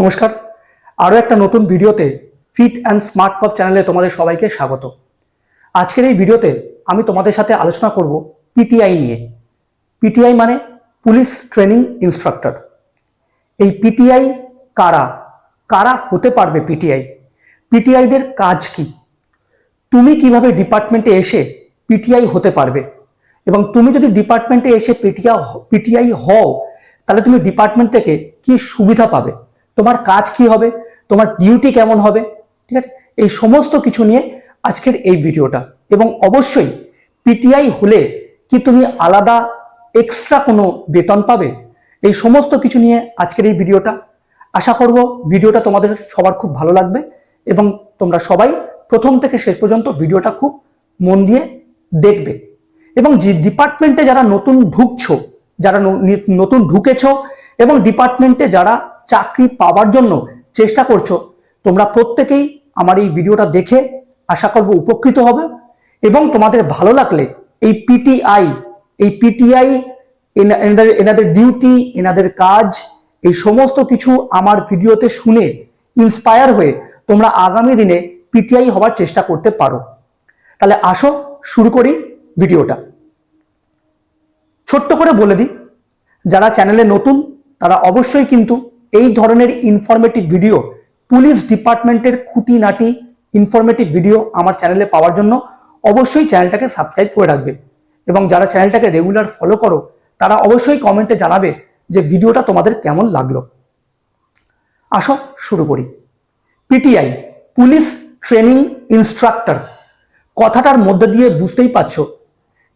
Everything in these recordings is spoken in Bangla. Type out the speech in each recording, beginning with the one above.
নমস্কার। আরও একটা নতুন ভিডিওতে ফিট অ্যান্ড স্মার্ট পপ চ্যানেলে তোমাদের সবাইকে স্বাগত। আজকের এই ভিডিওতে আমি তোমাদের সাথে আলোচনা করব পিটিআই নিয়ে। পিটিআই মানে পুলিশ ট্রেনিং ইনস্ট্রাক্টর। এই পিটিআই কারা? কারা হতে পারবে পিটিআই? পিটিআইদের কাজ কি? তুমি কীভাবে ডিপার্টমেন্টে এসে পিটিআই হতে পারবে? এবং তুমি যদি ডিপার্টমেন্টে এসে পিটিআই পিটিআই হও, তাহলে তুমি ডিপার্টমেন্ট থেকে কি সুবিধা পাবে? তোমার কাজ কি হবে? তোমার ডিউটি কেমন হবে? ঠিক আছে? এই সমস্ত কিছু নিয়ে আজকের এই ভিডিওটা। এবং অবশ্যই পিটিআই হলে কি তুমি আলাদা এক্সট্রা কোনো বেতন পাবে? এই সমস্ত কিছু নিয়ে আজকের এই ভিডিওটা। আশা করব ভিডিওটা তোমাদের সবার খুব ভালো লাগবে এবং তোমরা সবাই প্রথম থেকে শেষ পর্যন্ত ভিডিওটা খুব মন দিয়ে দেখবে। এবং যে ডিপার্টমেন্টে যারা নতুন ঢুকছো, যারা নতুন ঢুকেছো এবং ডিপার্টমেন্টে যারা চাকরি পাওয়ার জন্য চেষ্টা করছ, তোমরা প্রত্যেকেই আমার এই ভিডিওটা দেখে আশা করব উপকৃত হবে এবং তোমাদের ভালো লাগলে এই পিটিআই এই পিটিআই এনাদের এনাদের ডিউটি এনাদের কাজ, এই সমস্ত কিছু আমার ভিডিওতে শুনে ইন্সপায়ার হয়ে তোমরা আগামী দিনে পিটিআই হওয়ার চেষ্টা করতে পারো। তাহলে আসো, শুরু করি ভিডিওটা। ছোট্ট করে বলে দিই, যারা চ্যানেলে নতুন, তারা অবশ্যই কিন্তু এই ধরনের ইনফরমেটিভ ভিডিও পুলিশ ডিপার্টমেন্টের খুঁটিনাটি ইনফরমেটিভ ভিডিও আমার চ্যানেলে পাওয়ার জন্য অবশ্যই চ্যানেলটাকে সাবস্ক্রাইব করে রাখবে। এবং যারা চ্যানেলটাকে রেগুলার ফলো করো, তারা অবশ্যই কমেন্টে জানাবে যে ভিডিওটা তোমাদের কেমন লাগল। আসো শুরু করি। পিটিআই পুলিশ ট্রেনিং ইনস্ট্রাক্টর কথাটার মধ্যে দিয়ে বুঝতেই পারছ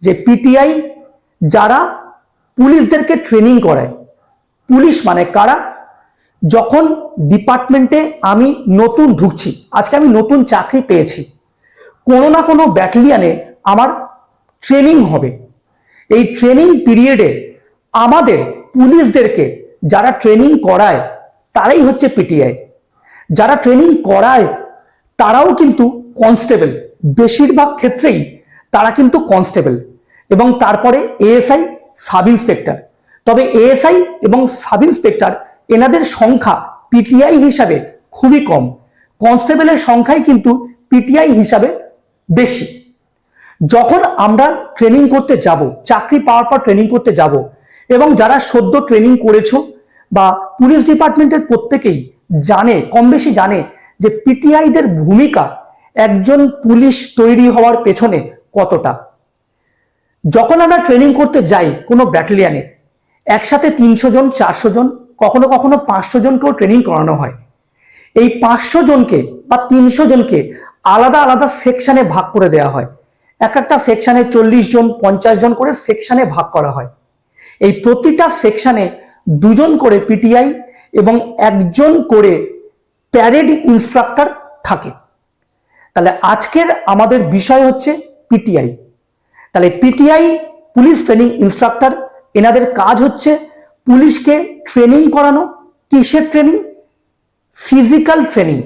যে পিটিআই যারা পুলিশদেরকে ট্রেনিং করায়। পুলিশ মানে কারা? যখন ডিপার্টমেন্টে আমি নতুন ঢুকছি, আজকে আমি নতুন চাকরি পেয়েছি, কোনো না কোনো ব্যাটালিয়ানে আমার ট্রেনিং হবে। এই ট্রেনিং পিরিয়ডে আমাদের পুলিশদেরকে যারা ট্রেনিং করায়, তারাই হচ্ছে পিটিআই। যারা ট্রেনিং করায়, তারাও কিন্তু কনস্টেবল। বেশিরভাগ ক্ষেত্রেই তারা কিন্তু কনস্টেবল এবং তারপরে এএসআই সাব ইন্সপেক্টর তবে এএসআই এবং সাব ইন্সপেক্টর এনাদের সংখ্যা পিটিআই হিসাবে খুবই কম। কনস্টেবলের সংখ্যাই কিন্তু পিটিআই হিসাবে বেশি। যখন আমরা ট্রেনিং করতে যাব, চাকরি পাওয়ার পর ট্রেনিং করতে যাব, এবং যারা সদ্য ট্রেনিং করেছ বা পুলিশ ডিপার্টমেন্টের প্রত্যেকেই জানে, কম বেশি জানে যে পিটিআইদের ভূমিকা একজন পুলিশ তৈরি হওয়ার পেছনে কতটা। যখন আমরা ট্রেনিং করতে যাই কোনো ব্যাটালিয়ানে একসাথে তিনশো জন, চারশো জন কখনো কখনো পাঁচশো জনকেও ট্রেনিং করানো হয়। এই পাঁচশো জনকে বা তিনশো জনকে আলাদা আলাদা সেকশানে ভাগ করে দেওয়া হয়। এক একটা সেকশানে চল্লিশ জন, পঞ্চাশ জন করে সেকশানে ভাগ করা হয়। এই প্রতিটা সেকশানে দুজন করে পিটিআই এবং একজন করে প্যারেড ইনস্ট্রাক্টর থাকে। তাহলে আজকের আমাদের বিষয় হচ্ছে পিটিআই তাহলে পিটিআই পুলিশ ট্রেনিং ইনস্ট্রাক্টর এনাদের কাজ হচ্ছে পুলিশকে ট্রেনিং করানো, কিসের ট্রেনিং ফিজিক্যাল ট্রেনিং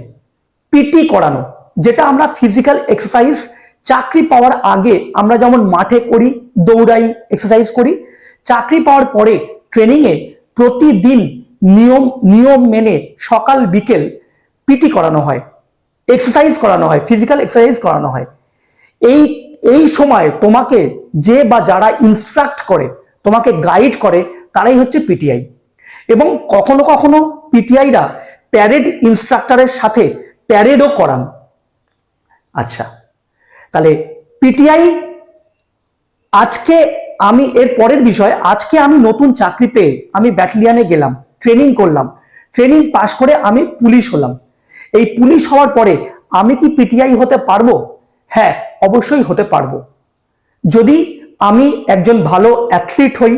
পিটি করানো, যেটা আমরা ফিজিক্যাল এক্সারসাইজ চাকরি পাওয়ার আগে আমরা যেমন মাঠে করি, দৌড়াই এক্সারসাইজ করি, চাকরি পাওয়ার পরে ট্রেনিংয়ে প্রতিদিন নিয়ম নিয়ম মেনে সকাল, বিকেল পিটি করানো হয় এক্সারসাইজ করানো হয় ফিজিক্যাল এক্সারসাইজ করানো হয়। এই এই সময় তোমাকে যে বা যারা ইনস্ট্রাক্ট করে, তোমাকে গাইড করে তারাই হচ্ছে পিটিআই এবং কখনো কখনো পিটিআইরা প্যারেড ইনস্ট্রাক্টরের সাথে প্যারেডও করান। আচ্ছা তাহলে পিটিআই আজকে আমি, এর পরের বিষয়, আজকে আমি নতুন চাকরি পেয়ে আমি ব্যাটালিয়ানে গেলাম ট্রেনিং করলাম। ট্রেনিং পাশ করে আমি পুলিশ হলাম। এই পুলিশ হওয়ার পরে আমি কি পিটিআই হতে পারব? হ্যাঁ অবশ্যই হতে পারব। যদি আমি একজন ভালো অ্যাথলিট হই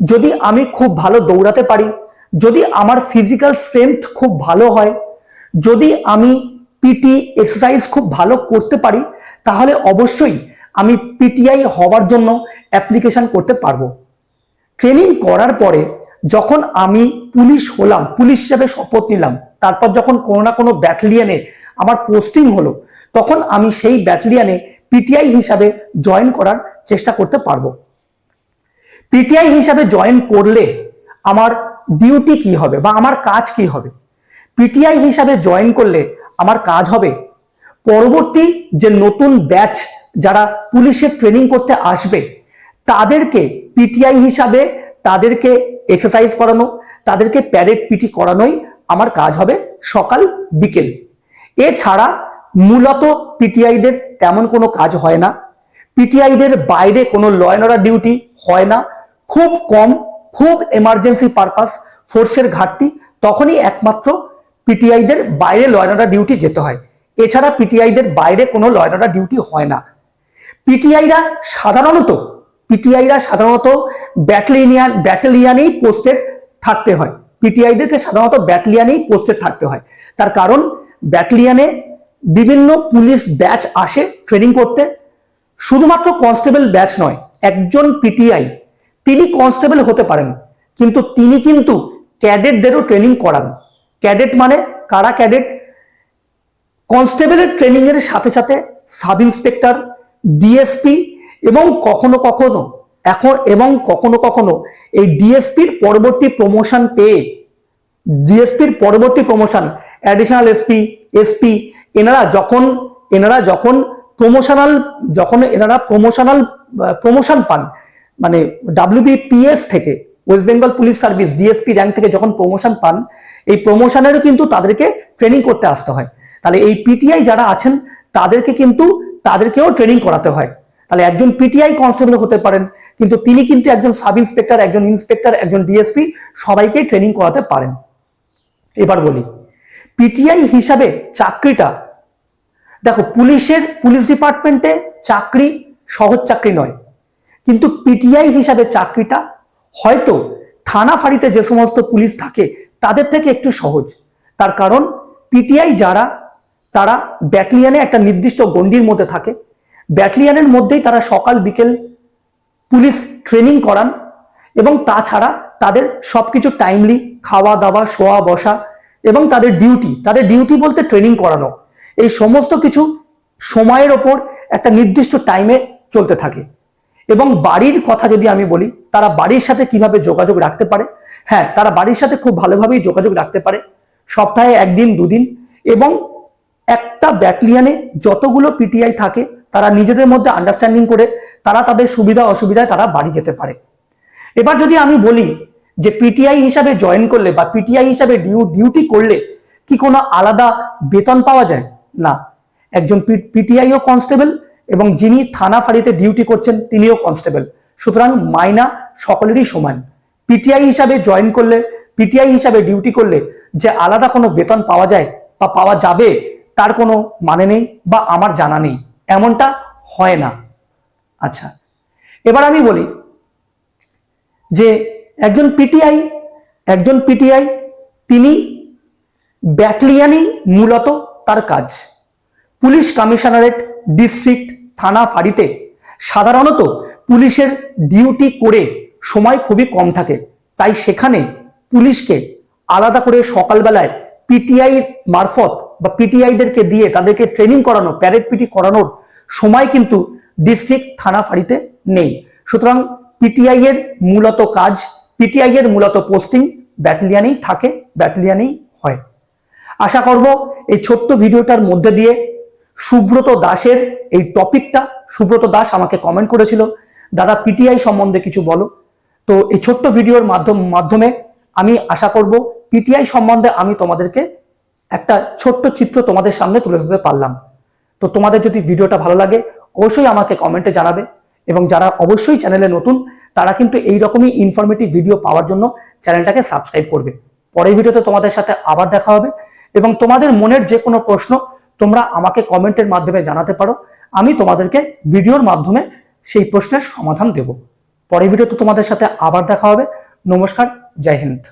যদি আমি খুব ভালো দৌড়াতে পারি, যদি আমার ফিজিক্যাল স্ট্রেংথ খুব ভালো হয়, যদি আমি পিটি এক্সারসাইজ খুব ভালো করতে পারি, তাহলে অবশ্যই আমি পিটিআই হওয়ার জন্য অ্যাপ্লিকেশন করতে পারব। ট্রেনিং করার পরে যখন আমি পুলিশ হলাম, পুলিশ হিসাবে শপথ নিলাম, তারপর যখন কোনো না কোনো ব্যাটালিয়ানে আমার পোস্টিং হলো, তখন আমি সেই ব্যাটালিয়ানে পিটিআই হিসাবে জয়েন করার চেষ্টা করতে পারব। পিটিআই হিসাবে জয়েন করলে আমার ডিউটি কি হবে বা আমার কাজ কি হবে? পিটিআই হিসাবে জয়েন করলে আমার কাজ হবে পরবর্তী যে নতুন ব্যাচ যারা পুলিশের ট্রেনিং করতে আসবে, তাদেরকে পিটিআই হিসাবে তাদেরকে এক্সারসাইজ করানো, তাদেরকে প্যারেড পিটি করানোই আমার কাজ হবে সকাল, বিকেল। এছাড়া মূলত পিটিআইদের তেমন কোনো কাজ হয় না। পিটিআইদের বাইরে কোনো লয়নরা ডিউটি হয় না। খুব কম, খুব এমার্জেন্সি পারপাস ফোর্সের ঘাটতি, তখনই একমাত্র পিটিআইদের বাইরে লয়নরা ডিউটি যেতে হয়। এছাড়া পিটিআইদের বাইরে কোনো লয়নরা ডিউটি হয় না। পিটিআইরা সাধারণত পিটিআইরা সাধারণত ব্যাটালিয়ান ব্যাটালিয়ানেই পোস্টেড থাকতে হয়। পিটিআইদেরকে সাধারণত ব্যাটালিয়ানেই পোস্টেড থাকতে হয়। তার কারণ ব্যাটালিয়ানে বিভিন্ন পুলিশ ব্যাচ আসে ট্রেনিং করতে। শুধুমাত্র কনস্টেবল ব্যাচ নয়, একজন পিটিআই তিনি কনস্টেবল হতে পারেন, কিন্তু তিনি কিন্তু ক্যাডেটদেরও ট্রেনিং করান। ক্যাডেট মানে কারা ক্যাডেট? কনস্টেবলের ট্রেনিং এর সাথে সাথে সাব ইন্সপেক্টর ডিএসপি এবং কখনো কখনো, এখন এবং কখনো কখনো এই ডিএসপির পরবর্তী প্রমোশন পেয়ে ডিএসপির পরবর্তী প্রমোশন অ্যাডিশনাল এসপি এসপি এনারা যখন এনারা যখন প্রমোশনাল যখন এনারা প্রমোশনাল প্রমোশন পান মানে ডাব্লিউবিপিএস থেকে West Bengal police service DSP rank থেকে যখন প্রমোশন পান, এই প্রমোশনেরও কিন্তু তাদেরকে ট্রেনিং করতে আসতে হয়। তাহলে এই পিটিআই যারা আছেন, তাদেরকে কিন্তু, তাদেরকেও ট্রেনিং করাতে হয়। তাহলে একজন পিটিআই কনস্টেবল হতে পারেন, কিন্তু তিনি কিন্তু একজন সাব ইন্সপেক্টর একজন ইন্সপেক্টর একজন ডিএসপি সবাইকে ট্রেনিং করাতে পারেন। এবার বলি পিটিআই হিসাবে চাকরিটা, দেখো পুলিশের, পুলিশ ডিপার্টমেন্টে চাকরি সহজ চাকরি নয়। কিন্তু পিটিআই হিসাবে চাকরিটা হয়তো থানা ফাঁড়িতে যে সমস্ত পুলিশ থাকে, তাদের থেকে একটু সহজ। তার কারণ পিটিআই যারা, তারা ব্যাটালিয়ানে একটা নির্দিষ্ট গণ্ডির মধ্যে থাকে। ব্যাটালিয়ানের মধ্যেই তারা সকাল, বিকেল পুলিশ ট্রেনিং করান এবং তাছাড়া তাদের সবকিছু টাইমলি খাওয়া, দাওয়া, শোয়া, বসা এবং তাদের ডিউটি তাদের ডিউটি বলতে ট্রেনিং করানো। এই সমস্ত কিছু সময়ের ওপর একটা নির্দিষ্ট টাইমে চলতে থাকে। এবং বাড়ির কথা যদি আমি বলি, তারা বাড়ির সাথে কীভাবে যোগাযোগ রাখতে পারে? হ্যাঁ তারা বাড়ির সাথে খুব ভালোভাবেই যোগাযোগ রাখতে পারে। সপ্তাহে একদিন, দুদিন এবং একটা ব্যাটালিয়ানে যতগুলো পিটিআই থাকে, তারা নিজেদের মধ্যে আন্ডারস্ট্যান্ডিং করে তারা তাদের সুবিধা, অসুবিধায় তারা বাড়ি যেতে পারে। এবার যদি আমি বলি যে পিটিআই হিসাবে জয়েন করলে বা পিটিআই হিসাবে ডিউ ডিউটি করলে কি কোনো আলাদা বেতন পাওয়া যায়? না। একজন পিটিআইও কনস্টেবল এবং যিনি থানা ফাঁড়িতে ডিউটি করছেন, তিনিও কনস্টেবল সুতরাং মাইনা সকলেরই সমান। পিটিআই হিসাবে জয়েন করলে পিটিআই হিসাবে ডিউটি করলে যে আলাদা কোনো বেতন পাওয়া যায় বা পাওয়া যাবে, তার কোনো মানে নেই বা আমার জানা নেই। এমনটা হয় না। আচ্ছা এবার আমি বলি যে একজন পিটিআই একজন পিটিআই তিনি ব্যাটালিয়ানই মূলত তার কাজ। পুলিশ কমিশনারেট ডিস্ট্রিক্ট থানা ফাঁড়িতে সাধারণত পুলিশের ডিউটি করে সময় খুবই কম থাকে। তাই সেখানে পুলিশকে আলাদা করে সকালবেলায় পিটিআই মারফত বা পিটিআইদেরকে দিয়ে তাদেরকে ট্রেনিং করানো প্যারেড পিটি করানোর সময় কিন্তু ডিস্ট্রিক্ট থানা ফাঁড়িতে নেই। সুতরাং পিটিআই এর মূলত কাজ পিটিআই এর মূলত পোস্টিং ব্যাটালিয়ানেই থাকে ব্যাটালিয়ানেই হয়। আশা করব এই ছোট্ট ভিডিওটার মধ্যে দিয়ে সুব্রত দাসের এই টপিকটা, সুব্রত দাস আমাকে কমেন্ট করেছিল। দাদা পিটিআই সম্বন্ধে কিছু বলো। তো এই ছোট্ট ভিডিওর মাধ্যম মাধ্যমে আমি আশা করব পিটিআই সম্বন্ধে আমি তোমাদেরকে একটা ছোট্ট চিত্র তোমাদের সামনে তুলে ধরতে পারলাম। তো তোমাদের যদি ভিডিওটা ভালো লাগে, অবশ্যই আমাকে কমেন্টে জানাবে এবং যারা অবশ্যই চ্যানেলে নতুন, তারা কিন্তু এই রকমই ইনফরমেটিভ ভিডিও পাওয়ার জন্য চ্যানেলটাকে সাবস্ক্রাইব করবে। পরের ভিডিওতে তোমাদের সাথে আবার দেখা হবে এবং তোমাদের মনের যে কোনো প্রশ্ন তোমরা আমাকে কমেন্টের মাধ্যমে জানাতে পারো। আমি তোমাদেরকে ভিডিওর মাধ্যমে সেই প্রশ্নের সমাধান দেব। পরের ভিডিওতে তোমাদের সাথে আবার দেখা হবে। নমস্কার, জয় হিন্দ।